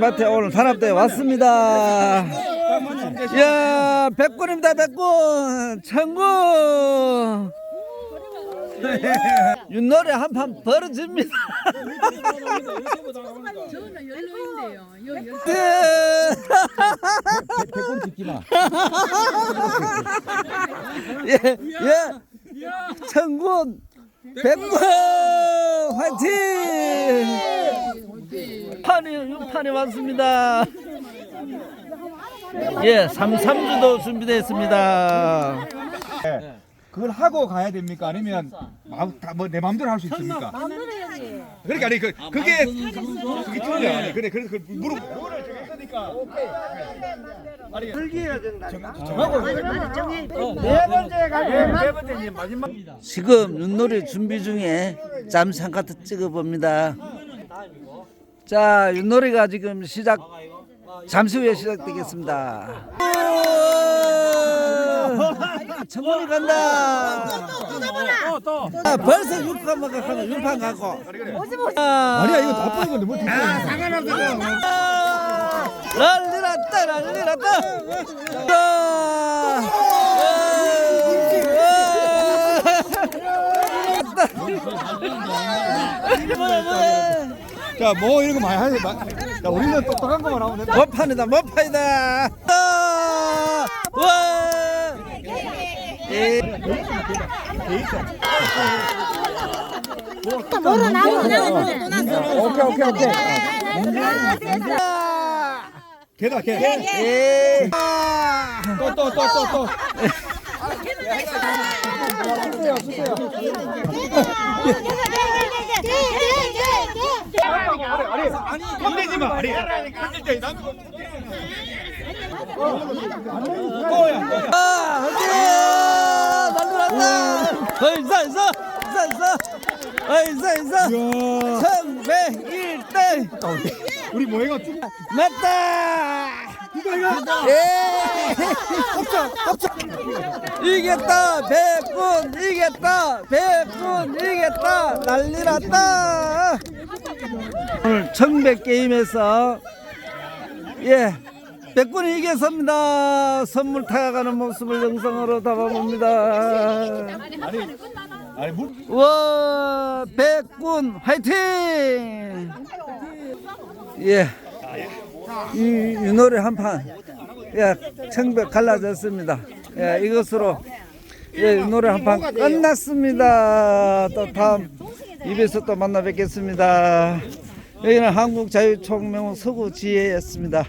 밭에 오늘 단합대에 왔습니다. 야, 백군입니다, 백군. 천군. 윷놀이 한 판 벌어집니다. 백골 찍지 마. 예, 예. 천군. 백군 화이팅! 판이 육판이 왔습니다. 예, 삼삼주도 준비됐습니다. 그걸 하고 가야 됩니까? 아니면 마음 다뭐내 마음대로 할 수 있습니까? 그러니까 아니 그 그게 그게 틀려. 아니 그래 그래서 그 무릎 지금 윷놀이 준비 중에 잠시 한 카트 찍어 봅니다. 자, 윷놀이가 지금 시작, 잠시 후에 시작되겠습니다. 천문이 간다. 아, 벌써 6판 가고 6판 가고. 아니야 이거 나쁜 건데 뭐 났다, 난리 났다. 자 뭐 이런 거 많이 하지 마. 야 우리는 똑똑한 거만 하면 된다. 못판이다 못판이다 아, 와 예. 뭐로 나오고 나오고 오케이 오케이 오케이. 개다 개. 예. 또 또 또 또 또. 건들지 마. 아니. 건들지 난 아, 어디야? 난리 났다. 어, 인사, 인사, 인사, 인사. 어, 인사, 인사. 천백일대 우리 모해가 쭉 맞다. 예. 이겼다, 백군 이겼다, 백군 이겼다, 난리 났다. 오늘 청백 게임에서 예. 백군이 이겼습니다. 선물 타가는 모습을 영상으로 담아봅니다. 와 백군 화이팅! 예, 이, 이 노래 한 판, 예, 청백 갈라졌습니다. 예, 이것으로 예, 이 노래 한 판 끝났습니다. 또 다음 입에서 또 만나 뵙겠습니다. 여기는 한국자유총명 서구지혜였습니다.